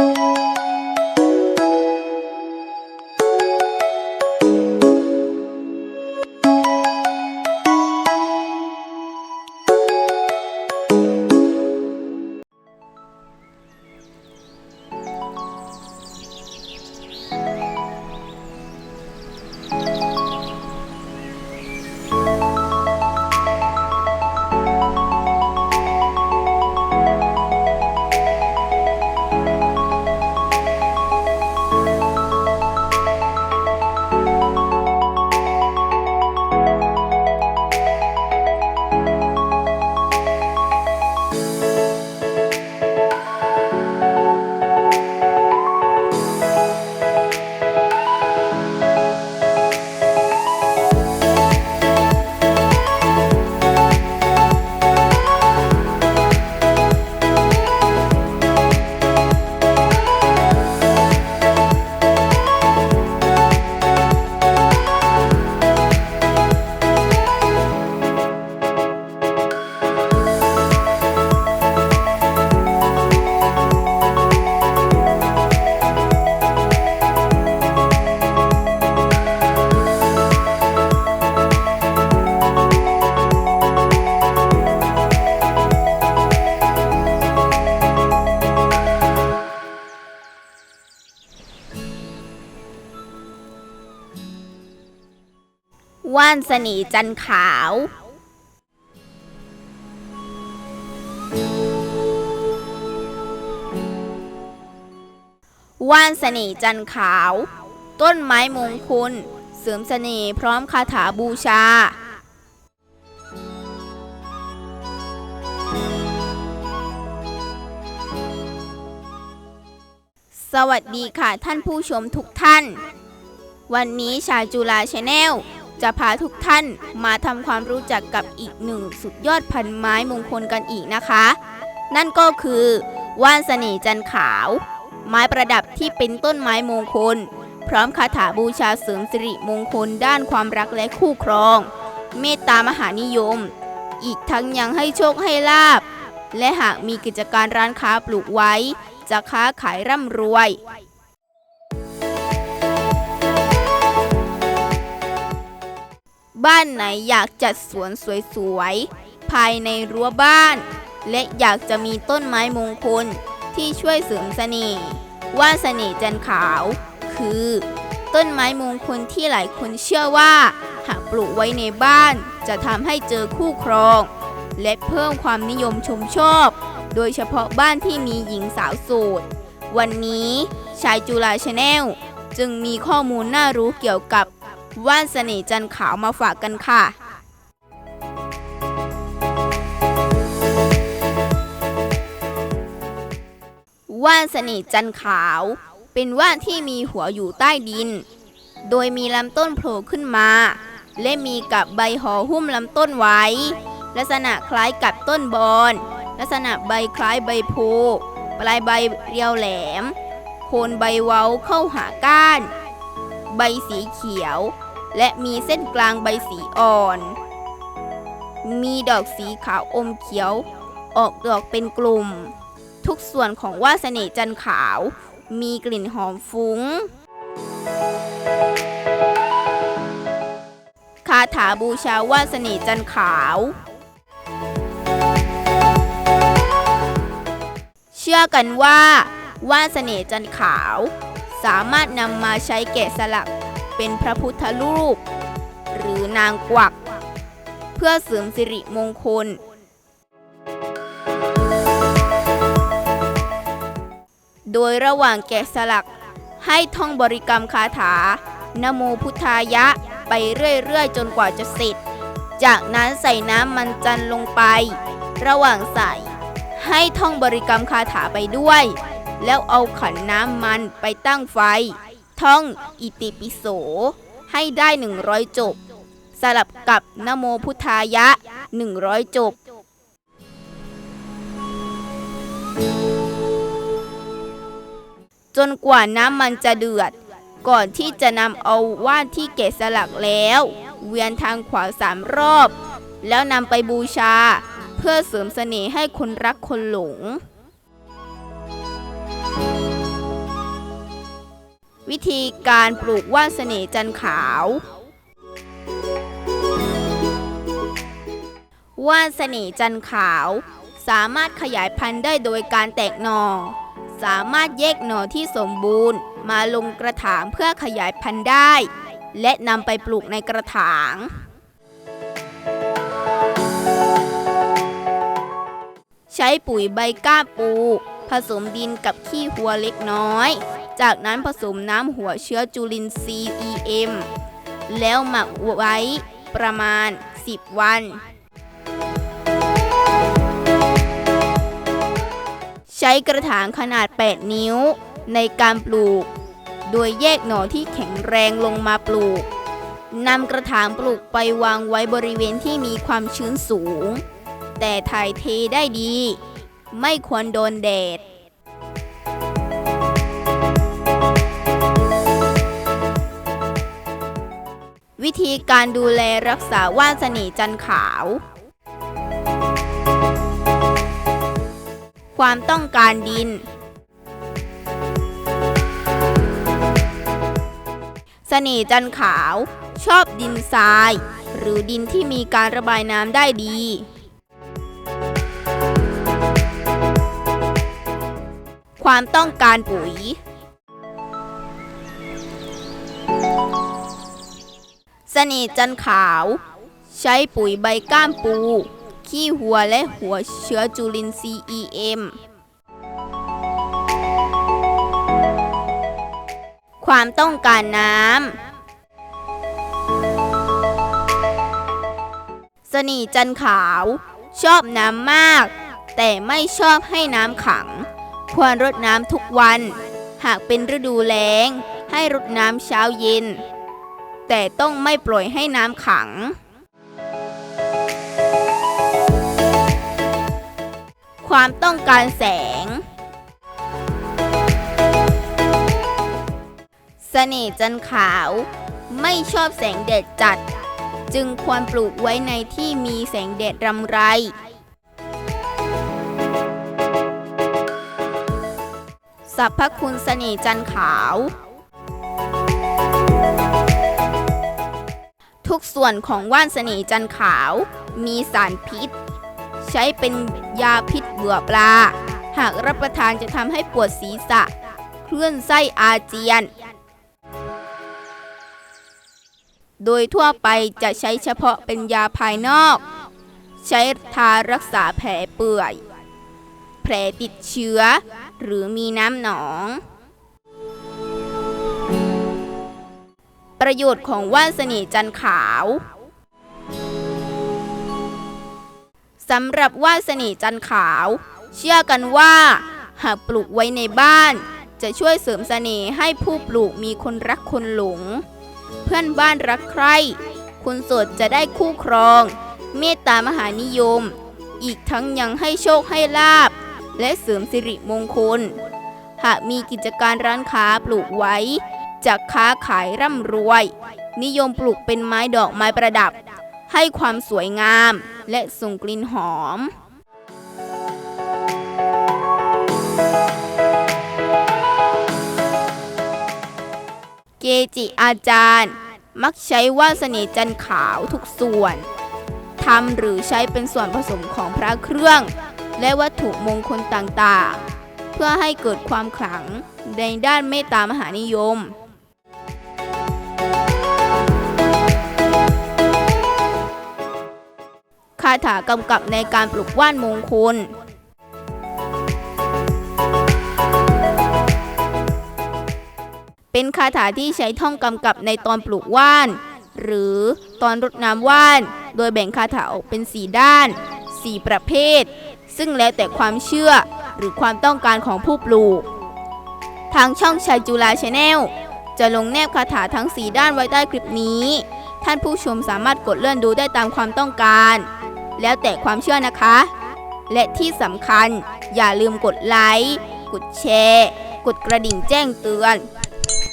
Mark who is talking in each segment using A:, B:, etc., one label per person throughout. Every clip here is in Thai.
A: Thank you. ว่านสนีจันขาว ว่านเสน่ห์จันขาว ต้นไม้มงคลเสริมเสน่ห์พร้อมคาถาบูชา สวัสดีค่ะท่านผู้ชมทุกท่าน วันนี้ชาจุฬาชาแนล จะพาทุกท่านมาทำความรู้จักกับอีกหนึ่งสุดยอดพันไม้มงคลกันอีกนะคะ นั่นก็คือว่านเสน่ห์จันขาว ไม้ประดับที่เป็นต้นไม้มงคล พร้อมคาถาบูชาเสริมสิริมงคลด้านความรักและคู่ครอง เมตตามหานิยม อีกทั้งยังให้โชคให้ลาบ และหากมีกิจการร้านค้าปลูกไว้ จะค้าขายร่ำรวย บ้านไหนอยากจัดสวนสวยๆ ภายในรั้วบ้าน และอยากจะมีต้นไม้มงคลที่ช่วยเสริมเสน่ห์ว่าเสน่ห์จันขาว คือ ต้นไม้มงคลที่หลายคนเชื่อว่า หากปลูกไว้ในบ้านจะทำให้เจอคู่ครอง และเพิ่มความนิยมชมชอบ โดยเฉพาะบ้านที่มีหญิงสาวโสดวันนี้ชายจุฬาชาแนลจึงมีข้อมูลน่ารู้เกี่ยวกับ ว่านเสน่ห์จันขาวมาฝากกันค่ะว่านเสน่ห์จันขาว เป็นว่านที่มีหัวอยู่ใต้ดิน โดยมีลำต้นโผล่ขึ้นมา และมีกับใบห่อหุ้มลำต้นไว้ ลักษณะคล้ายกับต้นบอน ลักษณะใบคล้ายใบโพปลายใบเรียวแหลม โคนใบเว้าเข้าหาก้าน ใบสีเขียว และมีเส้นกลางใบสีอ่อน มีดอกสีขาวอมเขียว ออกดอกเป็นกลุ่ม ทุกส่วนของว่าเสน่จันขาว มีกลิ่นหอมฟุ้ง คาถาบูชาว่าเสน่จันขาว เชื่อกันว่าว่านเสน่จันขาว สามารถนำมาใช้แกะสลัก เป็นพระพุทธรูป หรือนางกวัก เพื่อเสริมสิริมงคล โดยระหว่างแกะสลักให้ท่องบริกรรมคาถานโมพุทธายะไปเรื่อยๆ จนกว่าจะเสร็จ จากนั้นใส่น้ำมันจันทร์ลงไป ระหว่างใส่ ให้ท่องบริกรรมคาถาไปด้วย แล้วเอาขันน้ำมันไปตั้งไฟ ท่องอิติปิโส ให้ได้ 100 จบ สลับกับนโมพุทธายะ 100 จบ จนกว่าน้ำมันจะเดือด ก่อนที่จะนำเอาว่านที่เกะสลักแล้ว เวียนทางขวาสามรอบ แล้วนำไปบูชา เพื่อเสริมเสน่ห์ให้คนรักคนหลง วิธีการปลูกว่านเสน่ห์จันขาว ว่านเสน่ห์จันขาว สามารถขยายพันธุ์ได้โดยการแตกหนอ่อสามารถแยกหน่อที่สมบูรณ์ มาลงกระถางเพื่อขยายพันธุ์ได้ และนำไปปลูกในกระถางใช้ปุ๋ยใบก้าปู ผสมดินกับขี้หัวเล็กน้อย จากนั้นผสมน้ำหัวเชื้อจุลินทรีย์ EM แล้วหมักไว้ประมาณ 10 วัน ใช้กระถางขนาด 8 นิ้วในการปลูก โดยแยกหน่อที่แข็งแรงลงมาปลูกนำกระถางปลูกไปวางไว้บริเวณที่มีความชื้นสูง แต่ถ่ายเทได้ดี ไม่ควรโดนแดด วิธีการดูแลรักษาว่านเสน่ห์จันขาว ความต้องการดินเสน่ห์จันขาว ชอบดินทราย หรือดินที่มีการระบายน้ำได้ดี ความต้องการปุ๋ย น่ห์จันขาว ใช้ปุ๋ยใบก้ามปู ขี้หัวและหัวเชื้อจุลินทรีย์ EM ความต้องการน้ำสนีจันขาว ชอบน้ำมาก แต่ไม่ชอบให้น้ำขัง ควรรดน้ำทุกวัน หากเป็นฤดูแล้ง ให้รดน้ำเช้าเย็น แต่ต้องไม่ปล่อยให้น้ำขัง ความต้องการแสง เสน่ห์จันขาว ไม่ชอบแสงแดดจัด จึงควรปลูกไว้ในที่มีแสงแดดรำไร สรรพคุณเสน่ห์จันขาว กส่วนของว่านเสน่จันขาว มีสารพิษ ใช้เป็นยาพิษเบื่อปลา หากรับประทานจะทำให้ปวดศีรษะ เคลื่อนไส้อาเจียน โดยทั่วไปจะใช้เฉพาะเป็นยาภายนอก ใช้ทารักษาแผลเปื่อย แผลติดเชื้อ หรือมีน้ำหนอง ประโยชน์ของว่านเสน่ห์จันขาวสำหรับว่านเสน่ห์จันขาว เชื่อกันว่า หากปลูกไว้ในบ้าน จะช่วยเสริมเสน่ห์ให้ผู้ปลูกมีคนรักคนหลง เพื่อนบ้านรักใครคนโสดจะได้คู่ครอง เมตตามหานิยม อีกทั้งยังให้โชคให้ลาบ และเสริมสิริมงคล หากมีกิจการร้านค้าปลูกไว้ จะค้าขายร่ำรวย นิยมปลูกเป็นไม้ดอกไม้ประดับ ให้ความสวยงามและส่งกลิ่นหอมเกจิอาจารย์ มักใช้ว่าเสน่ห์จันขาวทุกส่วนทำหรือใช้เป็นส่วนผสมของพระเครื่อง และวัตถุมงคลต่างๆ เพื่อให้เกิดความขลังในด้านเมตตามหานิยมาถากำกับในการปลุกว่านมงคลเป็นคาถาที่ใช้ท่องกำกับในตอนปลูกว่าน หรือตอนรดน้ำว่าน โดยแบ่งคาถาออกเป็นสีด้าน4ประเภท ซึ่งแล้วแต่ความเชื่อหรือความต้องการของผู้ปลูก ทางช่องชายจุฬาชาแนลจะลงแนบคาถาทั้ง4ด้านไว้ใต้คลิปนี้ ท่านผู้ชมสามารถกดเลื่อนดูได้ตามความต้องการ แล้วแต่ความเชื่อนะคะ และที่สำคัญอย่าลืมกดไลค์กดแชร์ กดกระดิ่งแจ้งเตือน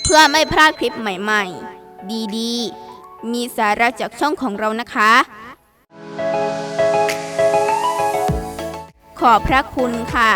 A: เพื่อไม่พลาดคลิปใหม่ๆ ดีๆ มีสาระจากช่องของเรานะคะ ขอบพระคุณค่ะ